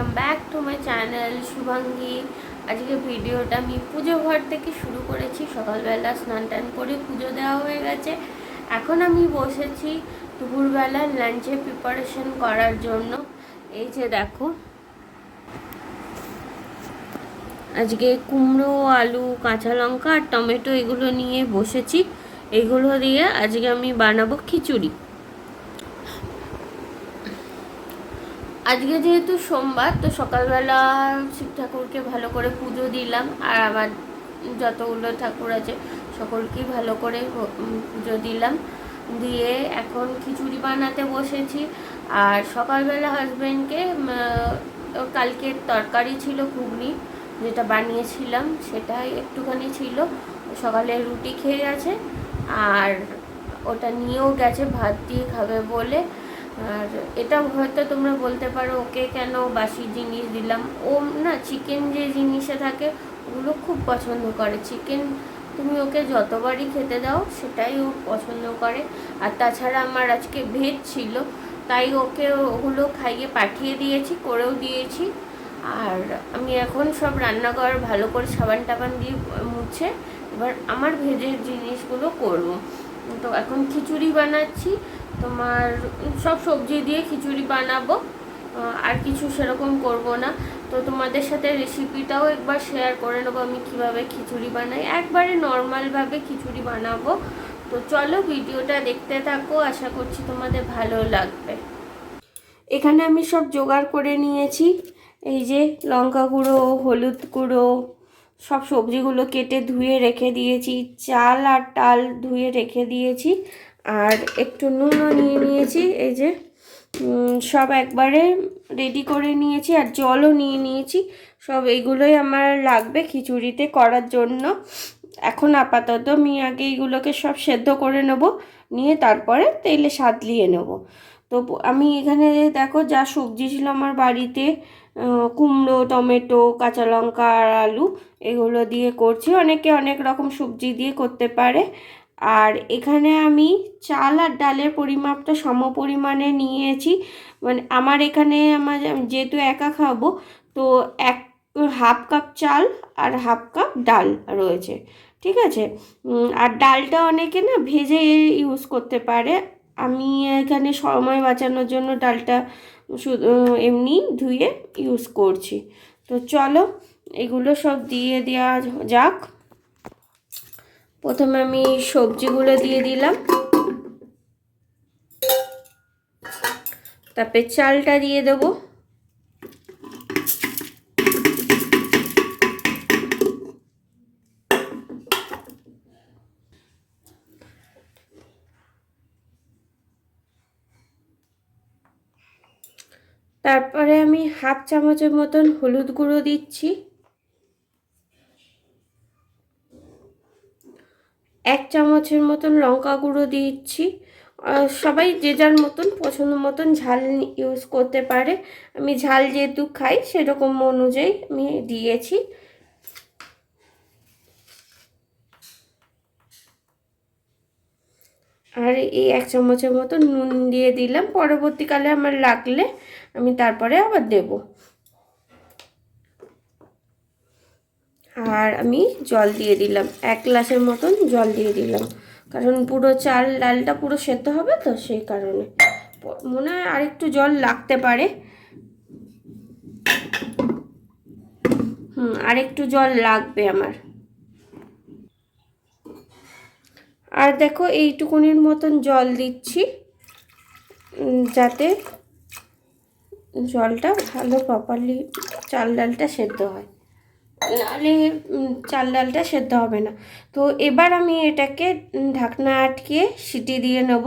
Welcome back to my channel Shubhangi আজকে ভিডিওটা আমি পুজো ঘর থেকে শুরু করেছি। সকালবেলা স্নান টান করে পুজো দেওয়া হয়ে গেছে। এখন আমি বসেছি দুপুরবেলা লাঞ্চে প্রিপারেশন করার জন্য। এই যে দেখো। আজকে কুমড়ো, আলু, কাঁচা লঙ্কা আর টমেটো এগুলো নিয়ে বসেছি। এগুলো দিয়ে আজকে আমি বানাবো খিচুড়ি। আজকে যেহেতু সোমবার, তো সকালবেলা শিব ঠাকুরকে ভালো করে পুজো দিলাম। আর আমার যতগুলো ঠাকুর আছে, সকলকেই ভালো করে পুজো দিলাম। দিয়ে এখন খিচুড়ি বানাতে বসেছি। আর সকালবেলা হাজব্যান্ডকে কালকের তরকারি ছিল ঘুগনি, যেটা বানিয়েছিলাম, সেটাই একটুখানি ছিল। সকালে রুটি খেয়ে গেছে। আর ওটা নিয়েও গেছে, ভাত দিয়ে খাবে বলে। আর এটা হয়তো তোমরা বলতে পারো, ওকে কেন বাসি জিনিস দিলাম? ও না চিকেন যে জিনিসে থাকে, ওগুলো খুব পছন্দ করে। চিকেন তুমি ওকে যতবারই খেতে দাও, সেটাই ও পছন্দ করে। আর তাছাড়া আমার আজকে ভেজ ছিল, তাই ওকে ওগুলো খাইয়ে পাঠিয়ে দিয়েছি, করেও দিয়েছি। আর আমি এখন সব রান্নাঘর ভালো করে সাবান টাবান দিয়ে মুছে, এবার আমার ভেজের জিনিসগুলো করব। তো এখন খিচুড়ি বানাচ্ছি তোমার সব সবজি দিয়ে খিচুড়ি বানাবো আর কিছু সেরকম করব না। তো তোমাদের সাথে রেসিপিটাও একবার শেয়ার করে নেব আমি কীভাবে খিচুড়ি বানাই। একবারে নর্মালভাবে খিচুড়ি বানাবো। তো চলো ভিডিওটা দেখতে থাকো, আশা করছি তোমাদের ভালো লাগবে। এখানে আমি সব জোগাড় করে নিয়েছি। এই যে লঙ্কা গুঁড়ো, হলুদ গুঁড়ো, সব সবজিগুলো কেটে ধুয়ে রেখে দিয়েছি। চাল আর ডাল ধুয়ে রেখে দিয়েছি। আর একটু নুনও নিয়ে নিয়েছি, এই যে সব একবারে রেডি করে নিয়েছি আর জলও নিয়ে নিয়েছি। সব এইগুলোই আমার লাগবে খিচুড়িতে করার জন্য। এখন আপাতত আমি আগে এইগুলোকে সব সেদ্ধ করে নেব, নিয়ে তারপরে তেলে সাদলিয়ে নেব। তো আমি এখানে দেখো যা সবজি ছিল আমার বাড়িতে কুমড়ো, টমেটো, কাঁচা লঙ্কা আর আলু, এগুলো দিয়ে করছি। অনেকে অনেক রকম সবজি দিয়ে করতে পারে। আর এখানে আমি চাল আর ডালের পরিমাপটা সম পরিমাণে নিয়েছি। মানে আমার এখানে আমার যেহেতু একা খাব, তো এক হাফ কাপ চাল আর হাফ কাপ ডাল রয়েছে, ঠিক আছে? আর ডালটা অনেকে না ভেজে ইউজ করতে পারে। আমি এখানে সময় বাঁচানোর জন্য ডালটা শুধু, এমনি ধুয়ে ইউজ করছি। তো চলো, এগুলো সব দিয়ে দেওয়া যাক। প্রথমে আমি সবজিগুলো দিয়ে দিলাম। তারপরে চালটা দিয়ে দেবো। তারপরে আমি হাফ চামচের মতন হলুদ গুঁড়ো দিচ্ছি। এক চামচের মতন লঙ্কা গুঁড়ো দিচ্ছি। সবাই যে যার মতন পছন্দ মতন ঝাল ইউজ করতে পারে। আমি ঝাল যেহেতু খাই, সেরকম অনুযায়ী আমি দিয়েছি। আর এই এক চামচের মতো নুন দিয়ে দিলাম। পরবর্তীকালে আমার লাগলে আমি তারপরে আবার দেব। আর আমি জল দিয়ে দিলাম। এক গ্লাসের মতন জল দিয়ে দিলাম। কারণ পুরো চাল, ডালটা পুরো সেদ্ধ হবে তো, সেই কারণে। মনে হয় আরেকটু জল লাগতে পারে। হুম, আরেকটু জল লাগবে আমার। আর দেখো, এইটুকুনির মতন জল দিচ্ছি। যাতে জলটা ভালো প্রপারলি চাল, ডালটা সেদ্ধ হয়। নাহলে চাল ডালটা সেদ্ধ হবে না। তো এবার আমি এটাকে ঢাকনা আটকে সিটি দিয়ে নেব।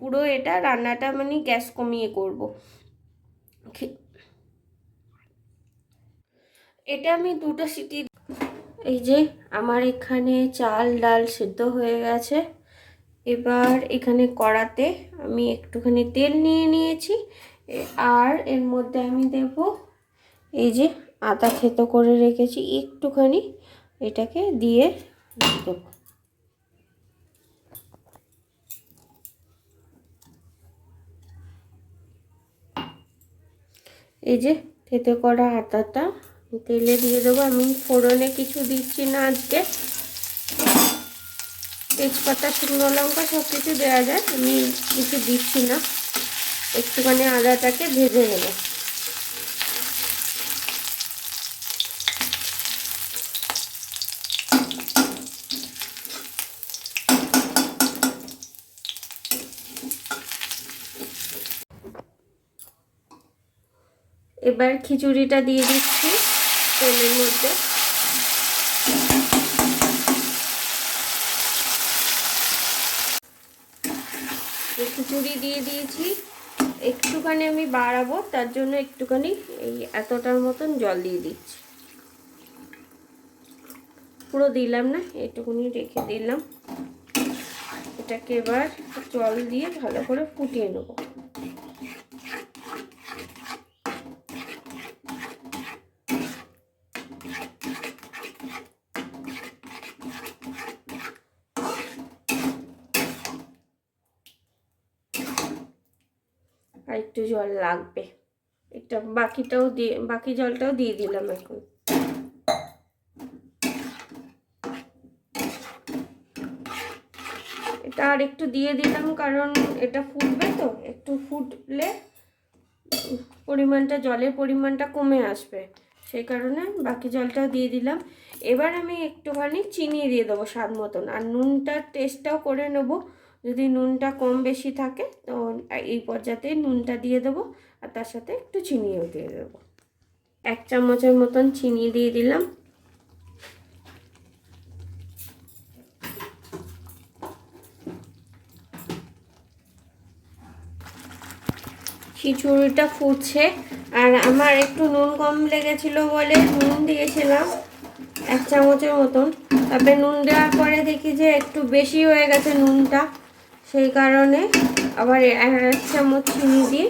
পুরো এটা রান্নাটা মানে গ্যাস কমিয়ে করব। এটা আমি দুটো সিটি এই যে আমার এখানে চাল ডাল সেদ্ধ হয়ে গেছে। এবার এখানে কড়াতে আমি একটুখানি তেল নিয়ে নিয়েছি। আর এর মধ্যে আমি দেব এই যে আদা থেতো করে রেখেছি, একটুখানি এটাকে দিয়ে দেবো। এই যে থেতে করা আটাটা তেলে দিয়ে দেবো। আমি ফোড়নে কিছু দিচ্ছি না আজকে। তেজপাতা, শুকনো লঙ্কা সব কিছু দেওয়া যায়, আমি কিছু দিচ্ছি না। একটুখানি আদাটাকে ভেজে নেব। এবার খিচুড়িটা দিয়ে দিচ্ছি তেলের মধ্যে। খিচুড়ি দিয়ে দিয়েছি। একটুখানি আমি বাড়াবো, তার জন্য একটুখানি এই এতটার মতন জল দিয়ে দিচ্ছি। পুরো দিলাম না একটুখানি রেখে দিলাম। এটাকে এবার জল দিয়ে ভালো করে ফুটিয়ে নেব। আর একটু জল লাগবে। এটা বাকিটাও দিয়ে, বাকি জলটাও দিয়ে দিলাম এখন। এটা আর একটু দিয়ে দিলাম কারণ এটা ফুটবে তো, একটু ফুটলে পরিমাণটা, জলের পরিমাণটা কমে আসবে। সেই কারণে বাকি জলটাও দিয়ে দিলাম। এবার আমি একটুখানি চিনি দিয়ে দেবো স্বাদ মতন। আর নুনটার টেস্টটাও করে নেব। যদি নুনটা কম বেশি থাকে, তো এই পর্যাতে নুনটা দিয়ে দেবো আর তার সাথে একটু চিনিও দিয়ে দেবো। এক চামচের মতন চিনি দিয়ে দিলাম। খিচুড়িটা ফুটছে আর আমার একটু নুন কম লেগেছিল বলে নুন দিয়েছিলাম এক চামচের মতন। তারপরে নুন দেওয়ার পরে দেখি যে একটু বেশি হয়ে গেছে নুনটা। সেই কারণে আবার এক চামচ চিনি দিয়ে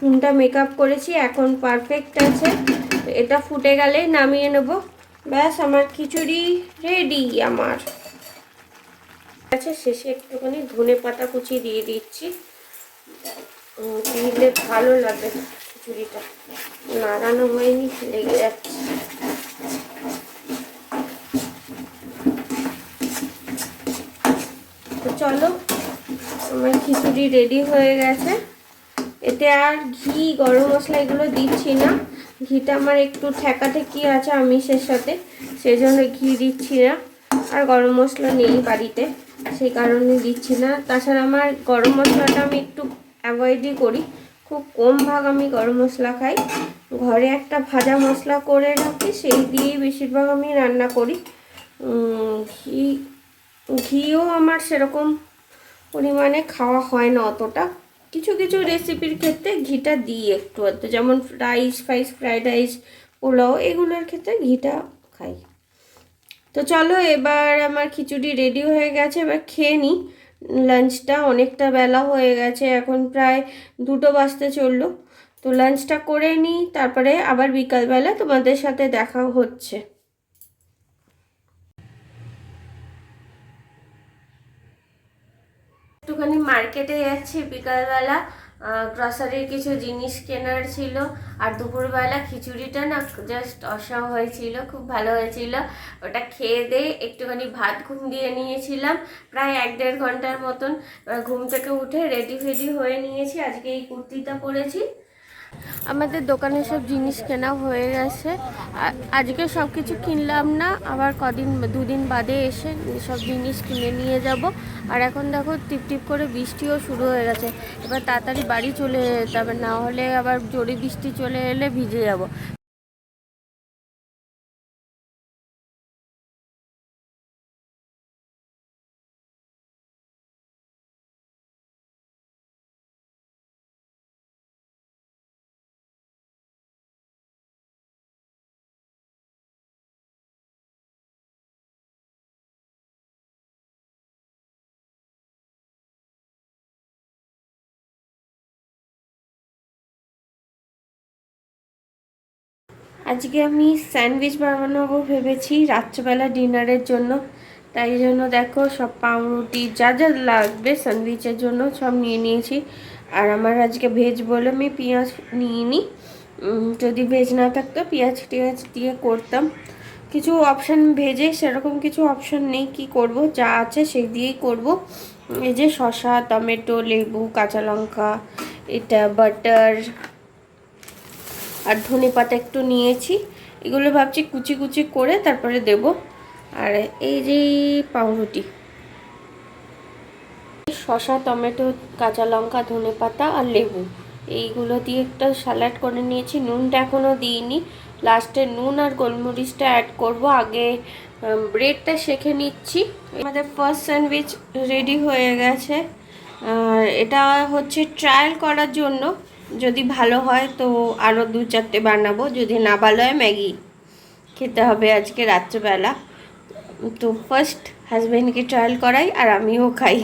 নুনটা মেকআপ করেছি, এখন পারফেক্ট আছে। এটা ফুটে গেলেই নামিয়ে নেব। ব্যাস, আমার খিচুড়ি রেডি আমার। আচ্ছা শেষে একটুখানি ধনে পাতা কুচি দিয়ে দিচ্ছি। দিলে ভালো লাগে খিচুড়িটা। নাড়ানো হয়নি, লেগে যাচ্ছে। চলো আমার খিচুড়ি রেডি হয়ে গেছে। এতে আর ঘি, গরম মশলা এগুলো দিচ্ছি না। ঘিটা আমার একটু ঠেকা ঠেকি আছে আমিষের সাথে সেই জন্য ঘি দিচ্ছি না। আর গরম মশলা নেই বাড়িতে, সেই কারণে দিচ্ছি না। তাছাড়া আমার গরম মশলাটা আমি একটু অ্যাভয়েডই করি। খুব কম ভাগ আমি গরম মশলা খাই। ঘরে একটা ভাজা মশলা করে রাখি, সেই দিয়েই বেশিরভাগ আমি রান্না করি। ঘি, ঘিও আমার সেরকম পরিমাণে খাওয়া হয় না অতটা। কিছু কিছু রেসিপির ক্ষেত্রে ঘিটা দিই একটু আধটু। যেমন রাইস ফাইস ফ্রাইড রাইস পোলাও, এগুলোর ক্ষেত্রে ঘিটা খাই। তো চলো এবার আমার খিচুড়ি রেডি হয়ে গেছে। এবার খেয়ে নিই। লাঞ্চটা অনেকটা বেলা হয়ে গেছে। এখন প্রায় দুটো বাজতে চলল। তো লাঞ্চটা করে নিই। তারপরে আবার বিকালবেলা তোমাদের সাথে দেখা হচ্ছে। একটুখানি মার্কেটে যাচ্ছি, বিকালবেলা গ্রসারির কিছু জিনিস কেনার ছিল, আর দুপুরবেলা খিচুড়িটা না জাস্ট অসম হয়েছিল, খুব ভালো হয়েছিল। ওটা খেয়ে দিয়ে একটুখানি ভাত ঘুম দিয়ে নিয়েছিলাম, প্রায় এক দেড় ঘণ্টার মতন। ঘুম থেকে উঠে রেডি ফেডি হয়ে নিয়েছি, আজকে এই কুর্তিটা পরেছি। আমাদের দোকানে সব জিনিস কেনা হয়ে গেছে। আজকে সব কিছু কিনলাম না, আবার কদিন, দুদিন বাদে এসে সব জিনিস কিনে নিয়ে যাব। আর এখন দেখো টিপ টিপ করে বৃষ্টিও শুরু হয়ে গেছে। এবার তাড়াতাড়ি বাড়ি চলে যেতে হবে, না হলে আবার জোরে বৃষ্টি চলে এলে ভিজে যাব। আজকে আমি স্যান্ডউইচ বানাবো ভেবেছি, রাত্রেবেলা ডিনারের জন্য। তাই জন্য দেখো সব পাউরুটি, যা যা লাগবে স্যান্ডউইচের জন্য সব নিয়ে নিয়েছি। আর আমার আজকে ভেজ বলে আমি পেঁয়াজ নিয়ে নিই যদি ভেজ না থাকতো পেঁয়াজ টেয়াজ দিয়ে করতাম। কিছু অপশান ভেজে, সেরকম কিছু অপশান নেই কি করব, যা আছে সেই দিয়েই করব। এই যে শসা, টমেটো, লেবু, কাঁচা লঙ্কা, এটা বাটার আর ধনে পাতা একটু নিয়েছি। এগুলো ভাবছি কুচি কুচি করে তারপরে দেব। আর এই যে পাউরুটি। শসা, টমেটো, কাঁচা লঙ্কা, ধনে পাতা আর লেবু। এইগুলো দিয়ে একটা স্যালাড করে নিয়েছি। নুনটা এখনও দিইনি। লাস্টে নুন আর গোলমরিচটা অ্যাড করব। আগে ব্রেডটা শেখে নিচ্ছি। আমাদের ফার্স্ট স্যান্ডউইচ রেডি হয়ে গেছে। আর এটা হচ্ছে ট্রায়াল করার জন্য। যদি ভালো হয় তো আরও দু চারটে বানাবো। যদি না ভালো হয় ম্যাগি খেতে হবে আজকে রাত্রেবেলা। তো ফার্স্ট হাজব্যান্ডকে ট্রায়াল করাই আর আমিও খাই।